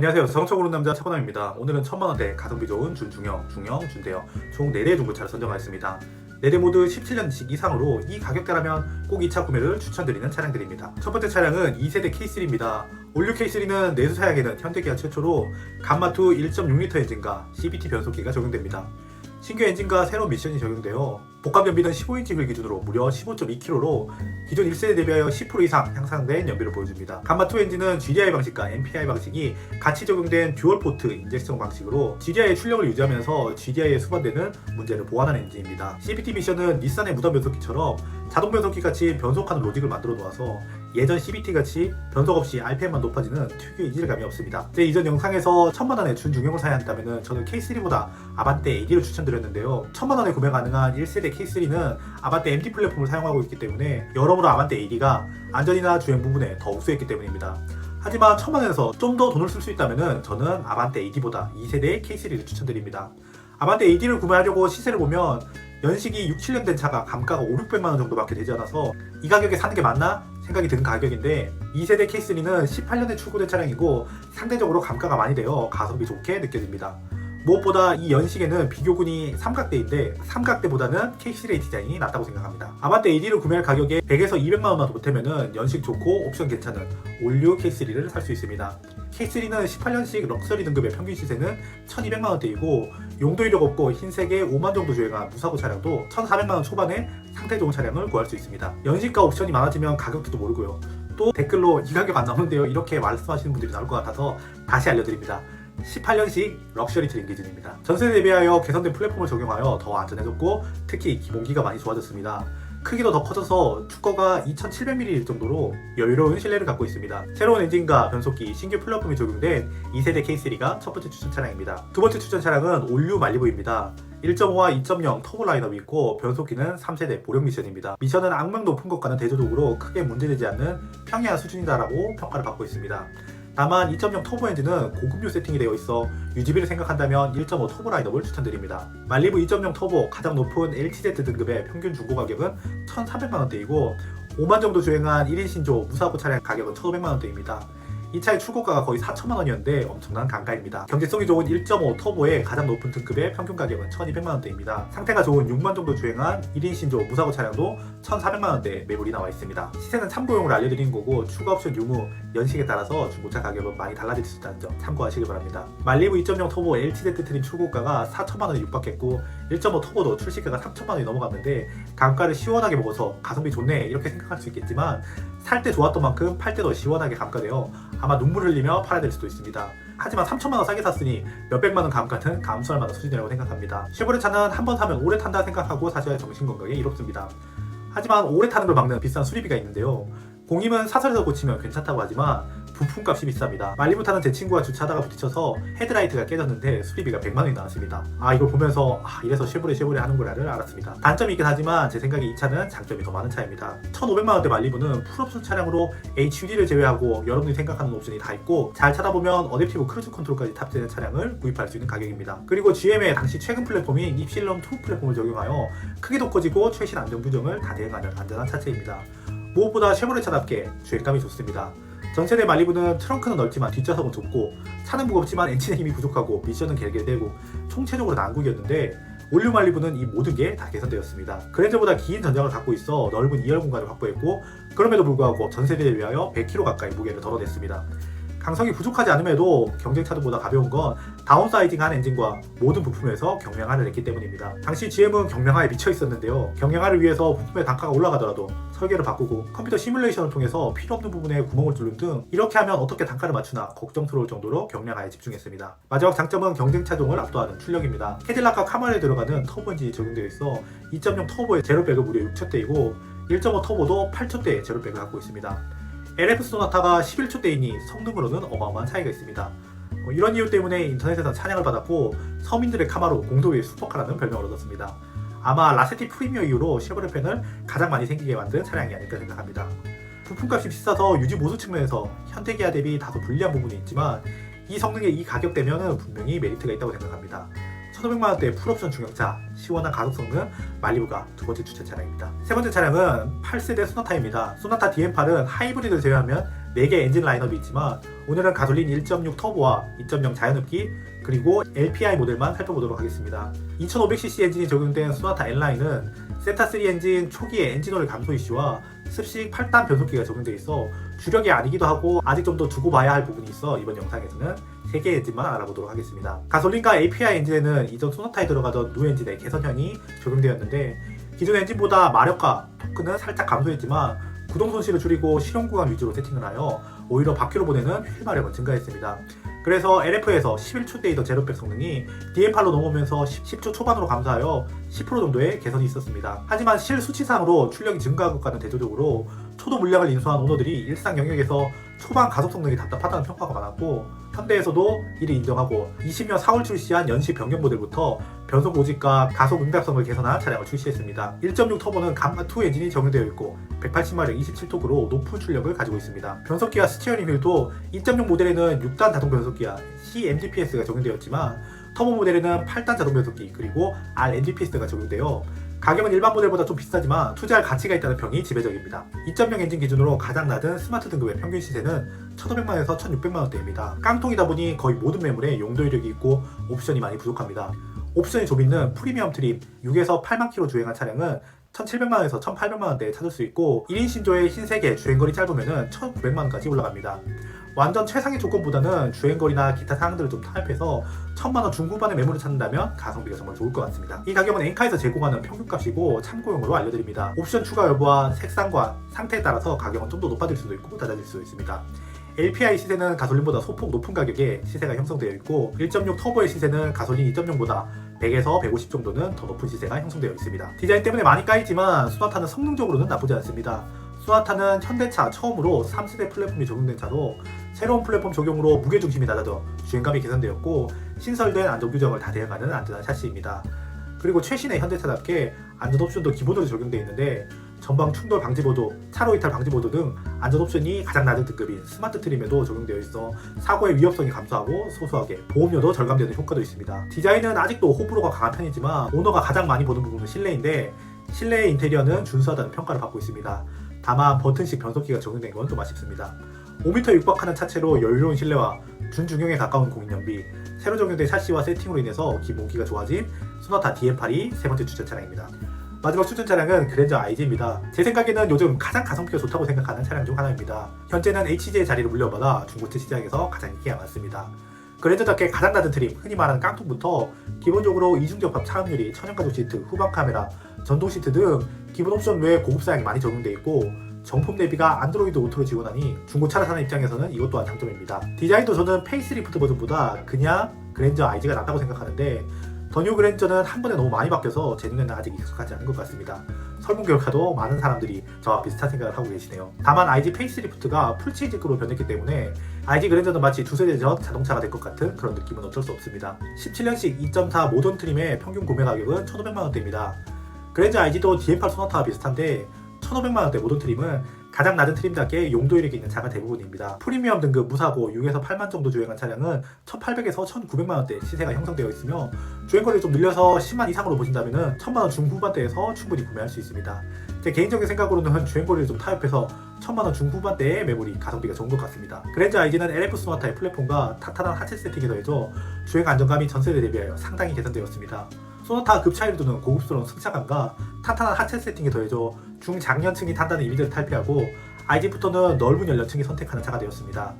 안녕하세요. 자동차 고르는 남자 차고남입니다. 오늘은 천만원대 가성비 좋은 준중형, 중형, 준대형 총 4대의 중고차를 선정하였습니다. 4대 모두 17년식 이상으로 이 가격대라면 꼭 이 차 구매를 추천드리는 차량들입니다. 첫 번째 차량은 2세대 K3입니다. 올류 K3는 내수 사양에는 현대기아 최초로 감마2 1.6L 엔진과 CVT 변속기가 적용됩니다. 신규 엔진과 새로운 미션이 적용되어 복합 연비는 15인치 휠 기준으로 무려 15.2kg로 기존 1세대 대비하여 10% 이상 향상된 연비를 보여줍니다. 감마2 엔진은 GDI 방식과 MPI 방식이 같이 적용된 듀얼 포트 인젝션 방식으로 GDI의 출력을 유지하면서 GDI에 수반되는 문제를 보완하는 엔진입니다. CVT 미션은 닛산의 무덤 변속기처럼 자동 변속기 같이 변속하는 로직을 만들어 놓아서 예전 CVT 같이 변속 없이 RPM만 높아지는 특유의 이질감이 없습니다. 제 이전 영상에서 천만 원의 준중형을 사야 한다면 저는 K3보다 아반떼 AD를 추천드렸는데요. 천만 원에 구매 가능한 1세대 K3는 아반떼 MT 플랫폼을 사용하고 있기 때문에 여러모로 아반떼 AD가 안전이나 주행 부분에 더 우수했기 때문입니다. 하지만 천만 원에서 좀 더 돈을 쓸 수 있다면 저는 아반떼 AD보다 2세대 K3를 추천드립니다. 아반떼 AD를 구매하려고 시세를 보면 연식이 6, 7년 된 차가 감가가 5, 600만 원 정도밖에 되지 않아서 이 가격에 사는 게 맞나 생각이 드는 가격인데 2세대 K3는 18년에 출고된 차량이고 상대적으로 감가가 많이 되어 가성비 좋게 느껴집니다. 무엇보다 이 연식에는 비교군이 삼각대인데 삼각대보다는 K3의 디자인이 낫다고 생각합니다. 아반떼 AD를 구매할 가격에 100에서 200만 원만 보태면은 연식 좋고 옵션 괜찮은 올류 K3를 살 수 있습니다. K3는 18년식 럭셔리 등급의 평균 시세는 1200만 원대이고 용도 이력 없고 흰색에 5만 정도 주행한 무사고 차량도 1400만 원 초반에 상태 좋은 차량을 구할 수 있습니다. 연식과 옵션이 많아지면 가격도 모르고요. 또 댓글로 이 가격 안 나오는데요 이렇게 말씀하시는 분들이 나올 것 같아서 다시 알려드립니다. 18년식 럭셔리 트림 기준입니다. 전세 대비하여 개선된 플랫폼을 적용하여 더 안전해졌고 특히 기본기가 많이 좋아졌습니다. 크기도 더 커져서 축거가 2700ml 정도로 여유로운 실내를 갖고 있습니다. 새로운 엔진과 변속기, 신규 플랫폼이 적용된 2세대 K3가 첫 번째 추천 차량입니다. 두 번째 추천 차량은 올류 말리부입니다. 1.5와 2.0 터보 라인업이 있고 변속기는 3세대 보령 미션입니다. 미션은 악명 높은 것과는 대조적으로 크게 문제되지 않는 평이한 수준이다라고 평가를 받고 있습니다. 다만 2.0 터보 엔진은 고급류 세팅이 되어 있어 유지비를 생각한다면 1.5 터보 라인업을 추천드립니다. 말리부 2.0 터보 가장 높은 LTZ 등급의 평균 중고 가격은 1,300만 원대이고 5만 정도 주행한 1인 신조 무사고 차량 가격은 1,500만 원대입니다. 이 차의 출고가가 거의 4천만 원이었는데 엄청난 강가입니다. 경제성이 좋은 1.5 터보의 가장 높은 등급의 평균 가격은 1,200만 원대입니다. 상태가 좋은 6만 정도 주행한 1인 신조 무사고 차량도 1,400만 원대 매물이 나와 있습니다. 시세는 참고용으로 알려드린 거고 추가 옵션 유무, 연식에 따라서 중고차 가격은 많이 달라질 수 있다는 점 참고하시기 바랍니다. 말리부 2.0 터보 LTZ 트림 출고가가 4천만 원에 육박했고 1.5 터보도 출시가가 3천만 원이 넘어갔는데 감가를 시원하게 먹어서 가성비 좋네 이렇게 생각할 수 있겠지만 살 때 좋았던 만큼 팔 때도 시원하게 감가되어 아마 눈물 흘리며 팔아야 될 수도 있습니다. 하지만 3천만 원 싸게 샀으니 몇백만 원 감가는 감수할 만한 수준이라고 생각합니다. 쉐보레 차는 한 번 사면 오래 탄다 생각하고 사셔야 정신 건강에 이롭습니다. 하지만 오래 타는 걸 막는 비싼 수리비가 있는데요. 공임은 사설에서 고치면 괜찮다고 하지만 부품값이 비쌉니다. 말리부타는 제 친구가 주차하다가 부딪혀서 헤드라이트가 깨졌는데 수리비가 100만 원이 나왔습니다. 아 이걸 보면서 아, 이래서 쉐보레 쉐보레 하는구나를 알았습니다. 단점이 있긴 하지만 제 생각에 이 차는 장점이 더 많은 차입니다. 1,500만 원대 말리부는 풀옵션 차량으로 HUD를 제외하고 여러분이 생각하는 옵션이 다 있고 잘 찾아보면 어댑티브 크루즈 컨트롤까지 탑재된 차량을 구입할 수 있는 가격입니다. 그리고 GM의 당시 최근 플랫폼인 입실럼 2 플랫폼을 적용하여 크기도 커지고 최신 안전 규정을 다 대응하는 안전한 차체입니다. 무엇보다 쉐보레 차답게 주행감이 좋습니다. 전세대 말리부는 트렁크는 넓지만 뒷좌석은 좁고 차는 무겁지만 엔진의 힘이 부족하고 미션은 길게 되고 총체적으로 난국이었는데 올류 말리부는 이 모든 게 다 개선되었습니다. 그랜저보다 긴 전장을 갖고 있어 넓은 2열 공간을 확보했고 그럼에도 불구하고 전세대에 비하여 100kg 가까이 무게를 덜어냈습니다. 강성이 부족하지 않음에도 경쟁차들보다 가벼운 건 다운사이징한 엔진과 모든 부품에서 경량화를 했기 때문입니다. 당시 GM은 경량화에 미쳐 있었는데요. 경량화를 위해서 부품의 단가가 올라가더라도 설계를 바꾸고 컴퓨터 시뮬레이션을 통해서 필요 없는 부분에 구멍을 뚫는 등 이렇게 하면 어떻게 단가를 맞추나 걱정스러울 정도로 경량화에 집중했습니다. 마지막 장점은 경쟁 차종을 압도하는 출력입니다. 캐딜락과 카마레에 들어가는 터보 엔진이 적용되어 있어 2.0 터보의 제로백은 무려 6초대이고 1.5 터보도 8초대의 제로백을 갖고 있습니다. LF 소나타가 11초 대이니 성능으로는 어마어마한 차이가 있습니다. 어, 이런 이유 때문에 인터넷에서 찬양을 받았고 서민들의 카마로 공도의 슈퍼카라는 별명을 얻었습니다. 아마 라세티 프리미어 이후로 팬을 가장 많이 생기게 만든 차량이 아닐까 생각합니다. 부품값이 비싸서 유지 보수 측면에서 현대기아 대비 다소 불리한 부분이 있지만 이 성능에 이 가격대면은 분명히 메리트가 있다고 생각합니다. 1,500만원대 풀옵션 중형차, 시원한 가속 성능, 말리부가 두 번째 추천 차량입니다. 세 번째 차량은 8세대 소나타입니다. 소나타 DM8은 하이브리드를 제외하면 4개 엔진 라인업이 있지만 오늘은 가솔린 1.6 터보와 2.0 자연흡기 그리고 LPI 모델만 살펴보도록 하겠습니다. 2500cc 엔진이 적용된 소나타 N라인은 세타3 엔진 초기의 엔진오일 감소 이슈와 습식 8단 변속기가 적용돼 있어 주력이 아니기도 하고 아직 좀 더 두고 봐야 할 부분이 있어 이번 영상에서는 3개 엔진만 알아보도록 하겠습니다. 가솔린과 API 엔진에는 이전 소나타에 들어가던 누 엔진의 개선형이 적용되었는데 기존 엔진보다 마력과 토크는 살짝 감소했지만 구동 손실을 줄이고 실용 구간 위주로 세팅을 하여 오히려 바퀴로 보내는 휠 마력은 증가했습니다. 그래서 LF에서 11초대의 더 제로백 성능이 DM8로 넘어오면서 10, 초 초반으로 감소하여 10% 정도의 개선이 있었습니다. 하지만 실 수치상으로 출력이 증가한 것과는 대조적으로 초도 물량을 인수한 오너들이 일상 영역에서 초반 가속 성능이 답답하다는 평가가 많았고 현대에서도 이를 인정하고 20년 4월 출시한 연식 변경 모델부터 변속 오직과 가속 응답성을 개선한 차량을 출시했습니다. 1.6 터보는 감마2 엔진이 적용되어 있고 180마력 27톡으로 높은 출력을 가지고 있습니다. 변속기와 스티어링 휠도 2.6 모델에는 6단 자동 변속기와 CMDPS가 적용되었지만 터보 모델에는 8단 자동 변속기 그리고 RNDPS가 적용되어 가격은 일반 모델보다 좀 비싸지만 투자할 가치가 있다는 평이 지배적입니다. 2.0 엔진 기준으로 가장 낮은 스마트 등급의 평균 시세는 1,500만원에서 1,600만원대입니다. 깡통이다 보니 거의 모든 매물에 용도 이력이 있고 옵션이 많이 부족합니다. 옵션이 좀 있는 프리미엄 트림 6에서 8만 킬로 주행한 차량은 1,700만원에서 1,800만원대에 찾을 수 있고 1인 신조의 흰색에 주행거리 짧으면 1,900만원까지 올라갑니다. 완전 최상의 조건보다는 주행거리나 기타 사항들을 좀 타협해서 1000만원 중후반의 매물을 찾는다면 가성비가 정말 좋을 것 같습니다. 이 가격은 엔카에서 제공하는 평균값이고 참고용으로 알려드립니다. 옵션 추가 여부와 색상과 상태에 따라서 가격은 좀 더 높아질 수도 있고 낮아질 수도 있습니다. LPI 시세는 가솔린보다 소폭 높은 가격에 시세가 형성되어 있고 1.6 터보의 시세는 가솔린 2.0보다 100에서 150 정도는 더 높은 시세가 형성되어 있습니다. 디자인 때문에 많이 까이지만 소나타는 성능적으로는 나쁘지 않습니다. 소나타는 현대차 처음으로 3세대 플랫폼이 적용된 차로 새로운 플랫폼 적용으로 무게중심이 낮아져 주행감이 개선되었고 신설된 안전 규정을 다 대응하는 안전한 샤시입니다. 그리고 최신의 현대차답게 안전 옵션도 기본으로 적용되어 있는데 전방 충돌 방지 보도, 차로 이탈 방지 보도 등 안전 옵션이 가장 낮은 등급인 스마트 트림에도 적용되어 있어 사고의 위협성이 감소하고 소소하게 보험료도 절감되는 효과도 있습니다. 디자인은 아직도 호불호가 강한 편이지만 오너가 가장 많이 보는 부분은 실내인데 실내의 인테리어는 준수하다는 평가를 받고 있습니다. 다만 버튼식 변속기가 적용된 건 좀 아쉽습니다. 5m 육박하는 차체로 여유로운 실내와 준중형에 가까운 공인연비, 새로 적용된 샤시와 세팅으로 인해서 기본기가 좋아진 소나타 DM8이 세 번째 추천 차량입니다. 마지막 추천 차량은 그랜저 IG입니다. 제 생각에는 요즘 가장 가성비가 좋다고 생각하는 차량 중 하나입니다. 현재는 HG의 자리를 물려받아 중고차 시장에서 가장 인기가 많습니다. 그랜저답게 가장 낮은 트림, 흔히 말하는 깡통부터 기본적으로 이중접합 차음유리, 천연가죽 시트, 후방 카메라, 전동 시트 등 기본 옵션 외에 고급 사양이 많이 적용되어 있고 정품 대비가 안드로이드 오토를 지원하니 중고차를 사는 입장에서는 이것 또한 장점입니다. 디자인도 저는 페이스리프트 버전보다 그냥 그랜저 IG가 낫다고 생각하는데 더뉴 그랜저는 한 번에 너무 많이 바뀌어서 제 눈에는 아직 익숙하지 않은 것 같습니다. 설문 결과도 많은 사람들이 저와 비슷한 생각을 하고 계시네요. 다만 IG 페이스리프트가 풀체인지급으로 변했기 때문에 IG 그랜저는 마치 두 세대 전 자동차가 될 것 같은 그런 느낌은 어쩔 수 없습니다. 17년식 2.4 모던 트림의 평균 구매 가격은 1,500만 원대입니다. 그랜저 IG도 DM8 소나타와 비슷한데 1,500만원대 모던 트림은 가장 낮은 트림답게 용도 이력이 있는 차가 대부분입니다. 프리미엄 등급 무사고 6에서 8만 정도 주행한 차량은 1,800에서 1,900만원대 시세가 형성되어 있으며 주행거리를 좀 늘려서 10만 이상으로 보신다면 1,000만원 중후반대에서 충분히 구매할 수 있습니다. 제 개인적인 생각으로는 주행거리를 좀 타협해서 1,000만원 중후반대의 매물이 가성비가 좋은 것 같습니다. 그랜저 IG는 LF 소나타의 플랫폼과 탄탄한 하체 세팅에 더해져 주행 안정감이 전세대 대비하여 상당히 개선되었습니다. 소나타 급 차이를 두는 고급스러운 승차감과 탄탄한 하체 세팅에 더해져 중장년층이 탄다는 이미지를 탈피하고 ID부터는 넓은 연령층이 선택하는 차가 되었습니다.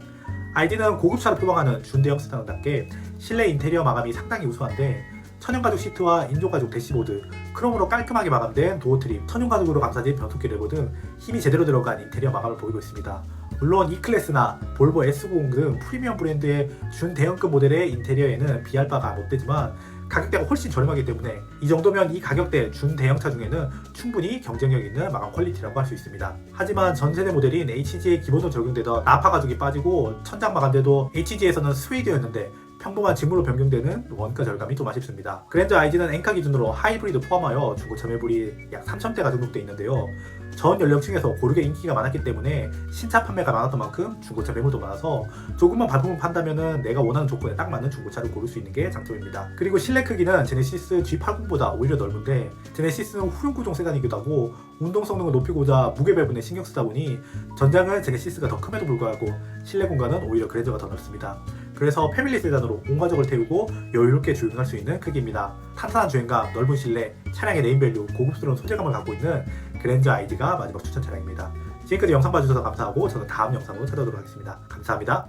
ID는 고급차를 표방하는 준대형 세단답게 실내 인테리어 마감이 상당히 우수한데 천연가죽 시트와 인조가죽 대시보드, 크롬으로 깔끔하게 마감된 도어 트림, 천연가죽으로 감싸진 변속기 레버 등 힘이 제대로 들어간 인테리어 마감을 보이고 있습니다. 물론 E클래스나 볼보 S90 등 프리미엄 브랜드의 준대형급 모델의 인테리어에는 비할 바가 못 되지만 가격대가 훨씬 저렴하기 때문에 이 정도면 이 가격대 준대형차 중에는 충분히 경쟁력 있는 마감 퀄리티라고 할 수 있습니다. 하지만 전세대 모델인 HG에 기본으로 적용되던 나파 가죽이 빠지고 천장 마감대도 HG에서는 스웨이드였는데 평범한 직무로 변경되는 원가 절감이 좀 아쉽습니다. 그랜저 IG는 엔카 기준으로 하이브리드 포함하여 중고차 매물이 약 3,000대가 등록돼 있는데요. 전 연령층에서 고르게 인기가 많았기 때문에 신차 판매가 많았던 만큼 중고차 매물도 많아서 조금만 밟으면 판다면은 내가 원하는 조건에 딱 맞는 중고차를 고를 수 있는 게 장점입니다. 그리고 실내 크기는 제네시스 G80보다 오히려 넓은데 제네시스는 후륜 구동 세단이기도 하고 운동 성능을 높이고자 무게 배분에 신경 쓰다 보니 전장은 제네시스가 더 큼에도 불구하고 실내 공간은 오히려 그랜저가 더 넓습니다. 그래서 패밀리 세단으로 온 가족을 태우고 여유롭게 주행할 수 있는 크기입니다. 탄탄한 주행감, 넓은 실내, 차량의 네임밸류, 고급스러운 소재감을 갖고 있는 그랜저 아이디가 마지막 추천 차량입니다. 지금까지 영상 봐주셔서 감사하고 저는 다음 영상으로 찾아오도록 하겠습니다. 감사합니다.